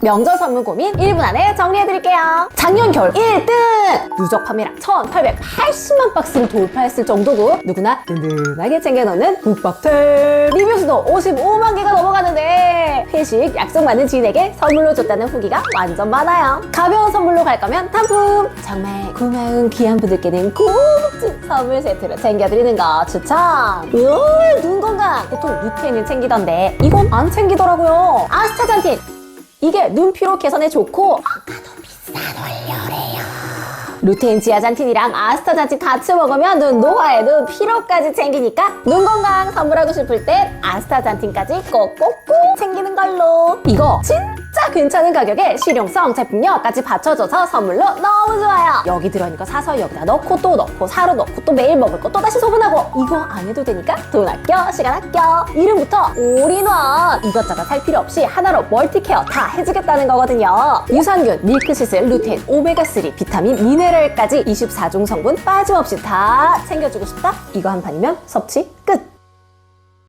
명절 선물 고민 1분 안에 정리해드릴게요. 작년 겨울 1등! 누적 판매량 1,880만 박스를 돌파했을 정도고 누구나 든든하게 챙겨놓는 국밥템 리뷰 수도 55만 개가 넘어가는데 회식 약속 많은 지인에게 선물로 줬다는 후기가 완전 많아요. 가벼운 선물로 갈 거면 단품! 정말 고마운 귀한 분들께는 고급진 선물 세트로 챙겨드리는 거 추천! 으, 눈 건강! 보통 루테인을 챙기던데 이건 안 챙기더라고요. 아스타잔틴! 이게 눈 피로 개선에 좋고 아까도 비싼 원료래요. 루테인 지아잔틴이랑 아스타잔틴 같이 먹으면 눈 노화에 눈 피로까지 챙기니까 눈 건강 선물하고 싶을 땐 아스타잔틴까지 꼭꼭꼭 챙기는 걸로. 이거 진짜 괜찮은 가격에 실용성, 제품력까지 받쳐줘서 선물로 너무 좋아요. 여기 거 사서 여기다 넣고 또 넣고 사러 넣고 또 매일 먹을 거 또 다시 소분하고 이거 안 해도 되니까 돈 아껴 시간 아껴 이름부터 올인원 이것저것 살 필요 없이 하나로 멀티케어 다 해주겠다는 거거든요. 유산균, 밀크시슬, 루테인, 오메가3, 비타민, 미네랄까지 24종 성분 빠짐없이 다 챙겨주고 싶다? 이거 한 판이면 섭취 끝!